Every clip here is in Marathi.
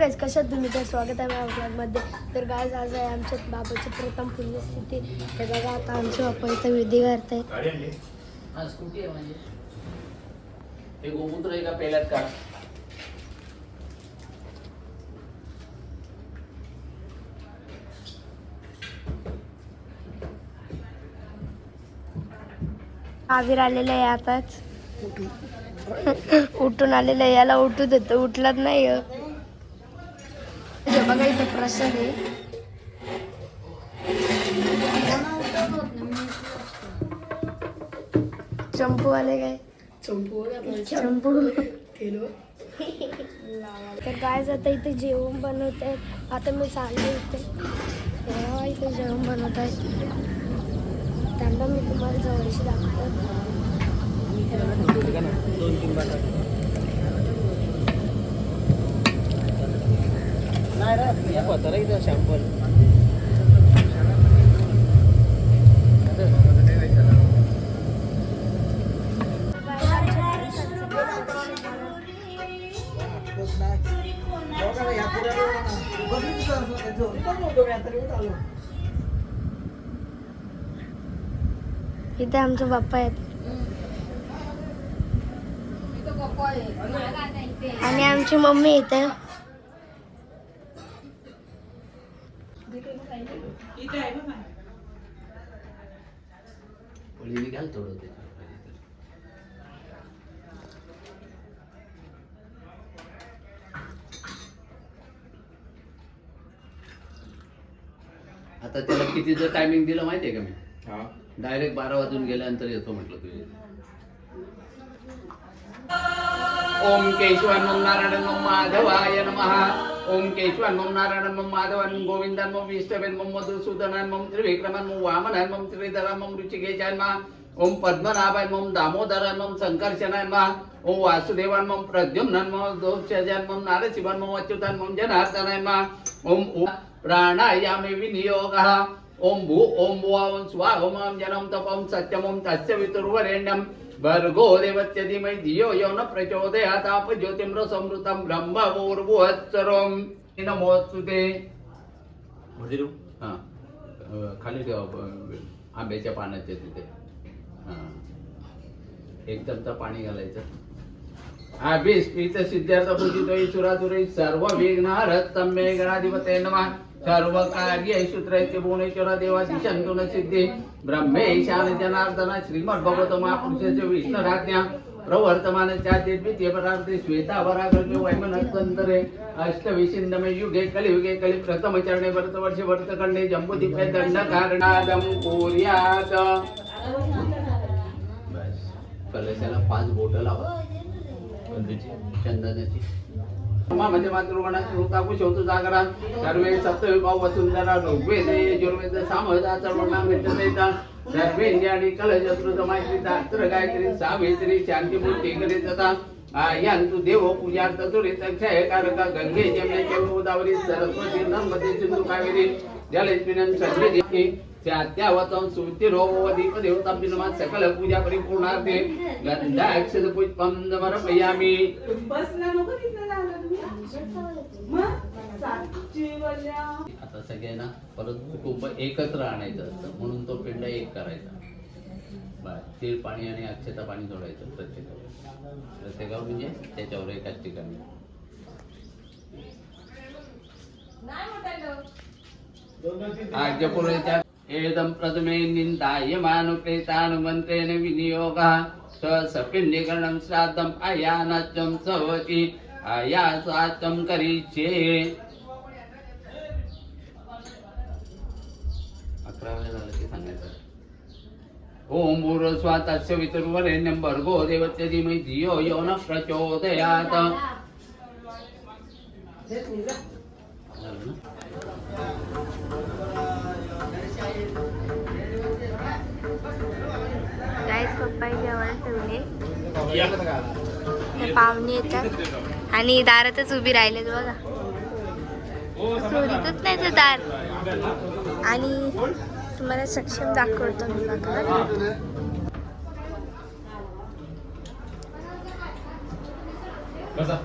गाईज कशात तुम्ही? तर स्वागत आहे माझ्या ब्लॉगमध्ये तर गायज आज आहे आमच्या बाबाची प्रथम पुण्यस्थिती. हे बघा आता आमचे बाप्पा इथं विधी करतायत. आहे गोमूत्र आहे का पेल्यात का? आविर आलेलं आहे आताच. उठून आलेलं आहे. याला उठू देतो उठलाच नाही हो. हे बघा इथं प्रसाद आहे. चंपू आले काय चंपू. तर काय आता इथे जेवण बनवत आहेत आता मी चालले इथे. तेव्हा इथे जेवण बनवत आहेत त्यांना मी तुम्हाला जवळशी दाखवतो. इथे आमचे बाप्पा आहेत. आणि आमची मम्मी इथे. पोळी घाल थोडं ते. आता त्याला कितीचं टायमिंग दिलं माहितीये का मी? हा. डायरेक्ट बारा वाजून गेल्यानंतर येतो म्हटलं तुझे ओम केशवान ओम नारायण ओम माधवाय नमः. ओम केशवान मम नारायण मम माधवान गोविंदान मम विष्णवेन मम मधुसूदनान मम त्रिविक्रमन मम वामनान मम त्रिधरान मम ऋषिकेशान मा ओम पद्मनाभाय मम दामोदरान मम संकर्षणान मा ओम वासुदेवान मम प्रद्युम्नन मम दोषजन मम नारसिंहान मम अच्युतन मम जनार्दनाय मा ओम प्राणायामे विनियोगः। ओम भू ओम भुवा ओम स्वा ओम जनम तपम सत्यम ओम तस्य वितुर्वरेण्यम। भर्गो देवस्य धीमहि धियो यो न प्रचोदयात् आप ज्योतिम्र संवृतं ब्रह्म नमोस्तुते हा अ, खाली ठेवा आंब्याच्या पानाच्या तिथे. हा. एक चमचा पाणी घालायचं. अभिष्पित सिद्धार्थ पूजितो ईश्वरासुरे सर्व विघ्नहरत्तम मे गणाधिपते नमः. सर्व कार्य सूत्रैत्य भुवनेश्वर देवाधिशंतु न सिद्धी। ब्रह्मेशान जनार्दन श्रीमद भगवत महापुरुषस्य विष्णुराज्ञा। प्रवर्तमान चाते द्वितीय परार्थे श्वेता वराग्रजो वैमनस्कंतरे अष्टविशिंदमे युगे कलियुगे कलि प्रथम चरणे भरतवर्षे भरतखंडे जम्बुदीपे दंड कारणादम कुर्यात कलशाला पाच बोट लावा। चंदनाची। म्हणजे मातृगणाची रूपाकू शोधू जागरा. सर्वे सप्तविभाव वसुंधरा कलशत्रुत माहिती गायत्री सावित्री शांतीमूर्ती करीत देव पूजार्थ गंगे जमने गोदावरी सरस्वती नर्मदे सिंधू कावेरी जलस्मिनन सन्निधी त्यात्यावतं सकल पूजा परिपूर्णार्थे पुष्पं समर्पयामि आता सगळ्यांना परत कुटुंब एकत्र आणायचं असतं. म्हणून तो पिंड एक करायचा. तीळ पाणी आणि अक्षता पाणी जोडायचं प्रत्येकावर प्रत्येकावर म्हणजे त्याच्यावर एकाच ठिकाणी. आज्ञपुरेच्या एदं प्रथमे निन्दाय मानुप्रेतानुमन्त्रेण विनियोगः स सपिण्डीकरणं श्राद्धम् अयानाच्चं सवति अयासाचं करिष्ये। अकरा वेळा झालं ते सांगायचं. ओम भूर्स्वा तस्य वितुर्वरेण्यं भर्गो देवस्य धीमहि धियो यो न प्रचोदयात्। जेवण ठेवले. पाहुणे येतात. आणि दारातच उभी राहिलेत बघा. सोडीतच नाही ते दार. आणि तुम्हाला सक्षम दाखवतो मी बघा. बसा.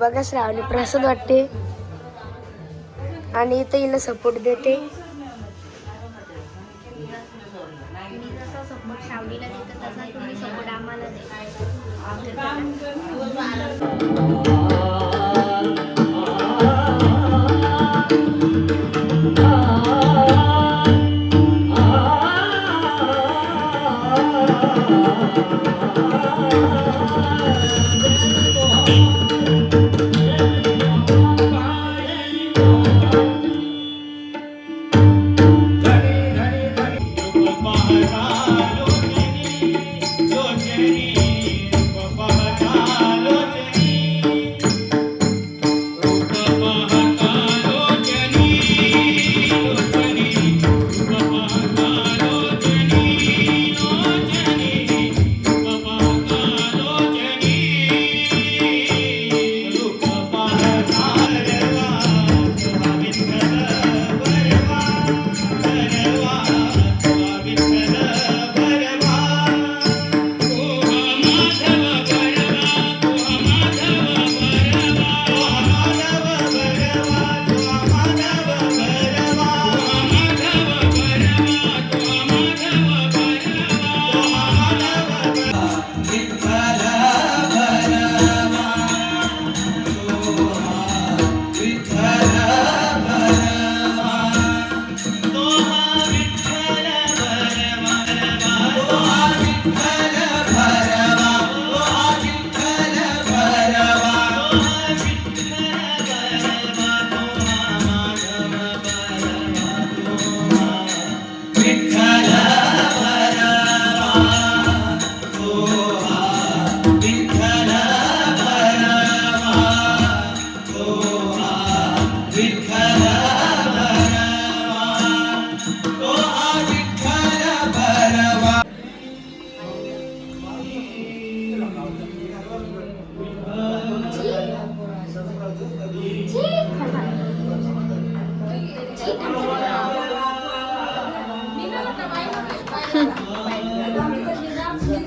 बघा श्रावणी प्रसाद वाटते. आणि इथं हिला सपोर्ट देते. श्रावणीला तसा तुम्ही सपोर्ट आम्हाला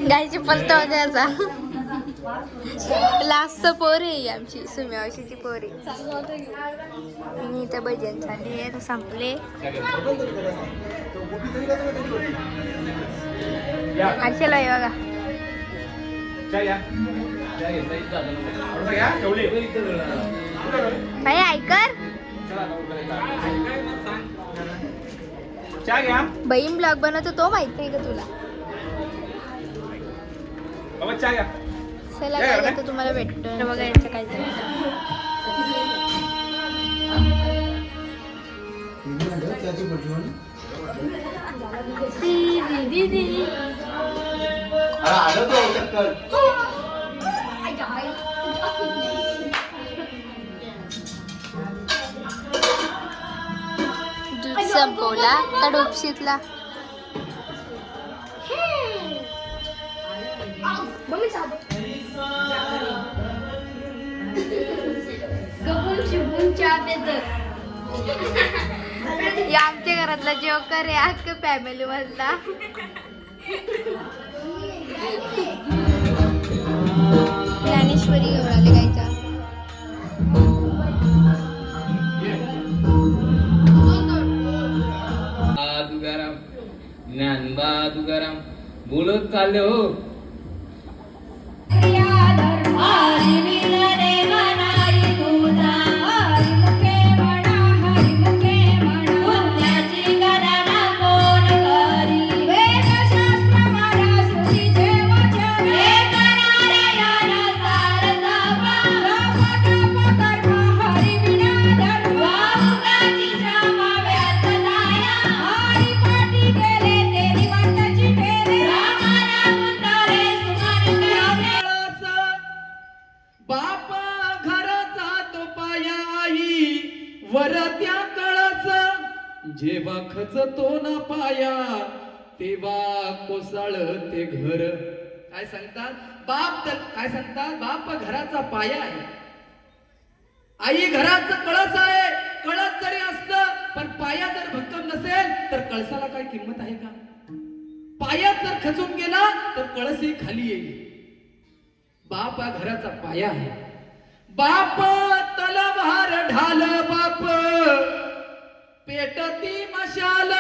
गायची पलतो त्याचा लास्ट पोर आहे आमची सुम्यावशीची पोरी. मी तर भजन चालली आहे संपले. आशेला आहे बघा. भाई ऐकर चहा घ्या. बहीण ब्लॉग बनवतो तो माहीत नाही का तुला? बाबा चहा घ्या. चला काय तुम्हाला भेटतो. बघा यांचं काय अरे आलं तो संपवला. का डोपशीतला या आमच्या घरातला जोकर आहे अख्खा फॅमिली मधला. ज्ञानेश्वरी घेऊन आले बोलत चालले हो. कोसळ ते घर. काय सांगतात? बाप तर काय सांगतात? बाप घराचा पाया आहे. आई घराचं कळस आहे. कळस जरी असलं पाया जर भक्कम नसेल तर कळसाला काय किंमत आहे का? पायात जर खचून गेला तर कळसही खाली येईल. बाप हा घराचा पाया आहे. बाप तलवार ढाल बाप. पेटती मशाल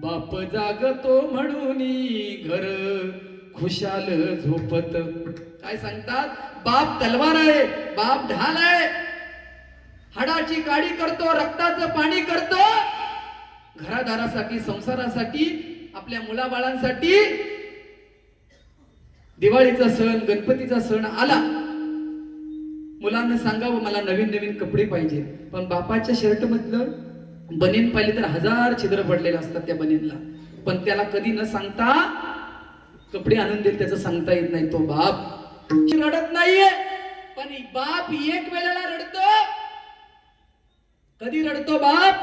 बाप जागतो म्हणून घर. खुशाल झोपत. काय सांगतात? बाप तलवार आहे बाप ढाल आहे. हाडाची काडी करतो रक्ताचं पाणी करतो. घरादारासाठी संसारासाठी आपल्या मुलाबाळांसाठी दिवाळीचा सण गणपतीचा सण आला. मुलांना सांगावं मला नवीन नवीन कपडे पाहिजे पण बापाच्या शर्ट मधलं बनेन पाहिले तर हजार छिद्र पडलेले असतात त्या बनेनला. पण त्याला कधी न सांगता कपडे आणून देईल त्याचं सांगता येत नाही तो बाप. रडत नाहीये पण बाप एक वेळेला रडतो. कधी रडतो बाप?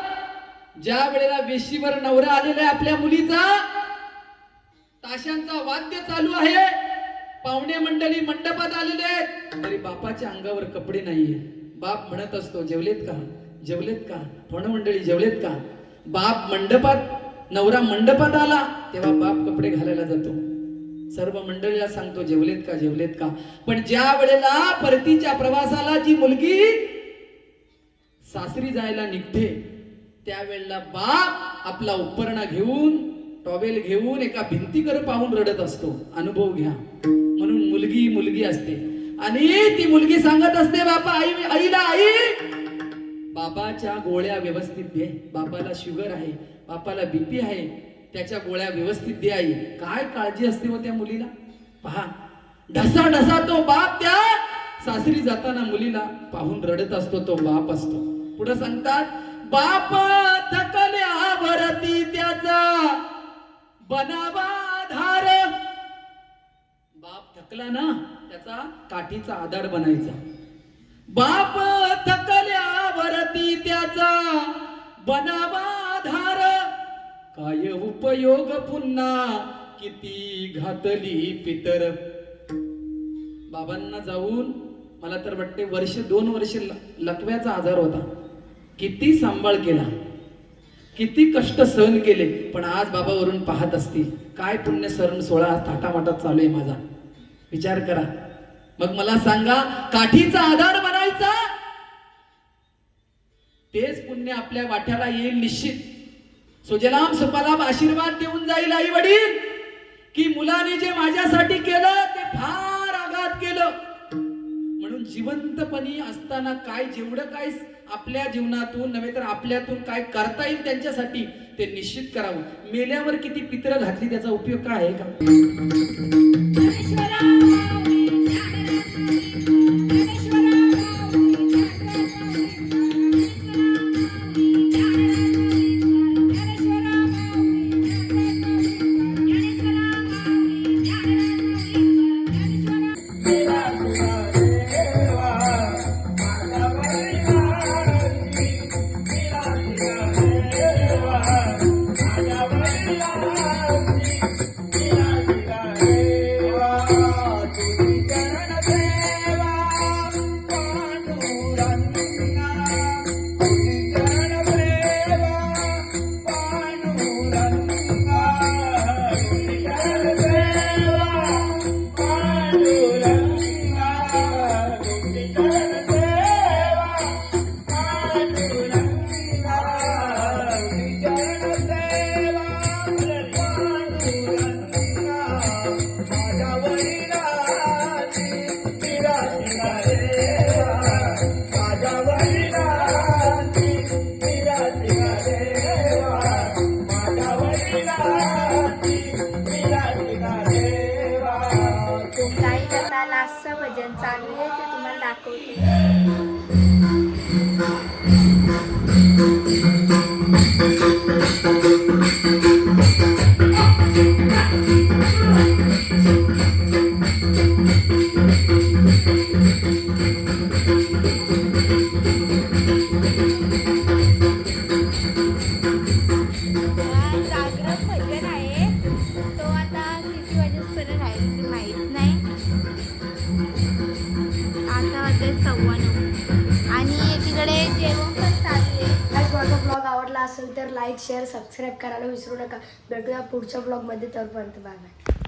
ज्या वेळेला वेशीवर नवरा आलेला आहे आपल्या मुलीचा ताशांचा वाद्य चालू आहे. पाहुणे मंडळी मंडपात आलेले आहेत तरी बापाच्या अंगावर कपडे नाहीये. बाप म्हणत असतो जेवलेत का? जेवलेत का? पाहुणे मंडळी जेवलेत का? बाप मंडपात नवरा मंडपात आला तेव्हा बाप कपडे घालायला जातो. सर्व मंडळीला सांगतो जेवलेत का जेवलेत का? पण ज्या वेळेला परतीच्या प्रवासाला जी मुलगी सासरी जायला निघते त्यावेळेला बाप आपला उपरणा घेऊन टॉवेल घेऊन एका भिंतीकडे पाहून रडत असतो. अनुभव घ्या. म्हणून मुलगी मुलगी असते. आणि ती मुलगी सांगत असते बापा आई आईला आई बाबाच्या गोळ्या व्यवस्थित दे. बाबाला शुगर आहे बापाला बीपी आहे त्याच्या गोळ्या व्यवस्थित दे आई. काय काळजी असते व त्या मुलीला? पहा ढसा ढसा तो बाप त्या सासरी जाताना मुलीला पाहून रडत असतो तो बाप असतो. पुढे सांगतात बाप थकल्यावरती त्याचा बनावा आधार बाप थकला ना त्याचा काठीचा आधार बनायचा. बाप थकल्यावरती त्याचा बनावाधार काय उपयोग पुन्हा किती घातली पितर. बाबांना जाऊन मला तर वाटते वर्ष दोन वर्ष लकव्याचा आजार होता. किती सांभाळ केला. किती कष्ट सहन केले. पण आज बाबा वरून पाहत असतील. काय पुण्य सरण सोहळा थाटामाटात चालू आहे माझा. विचार करा. मग मला सांगा काठीचा आधार करायचा? तेच पुण्य आपल्या वाट्याला येईल निश्चित. सुजलाम सुफलाम आशीर्वाद देऊन जाईल आई वडील. की मुलाने जे माझ्यासाठी केलं ते फार आघात केलं. म्हणून जिवंतपणी असताना काय जेवढं काय आपल्या जीवनातून नव्हे तर आपल्यातून काय करता येईल त्यांच्यासाठी ते निश्चित करावं. मेल्यावर किती पित्र घातली त्याचा उपयोग काय आहे का? करायला विसरू नका. भेटूया पुढच्या ब्लॉगमध्ये तोपर्यंत. Bye bye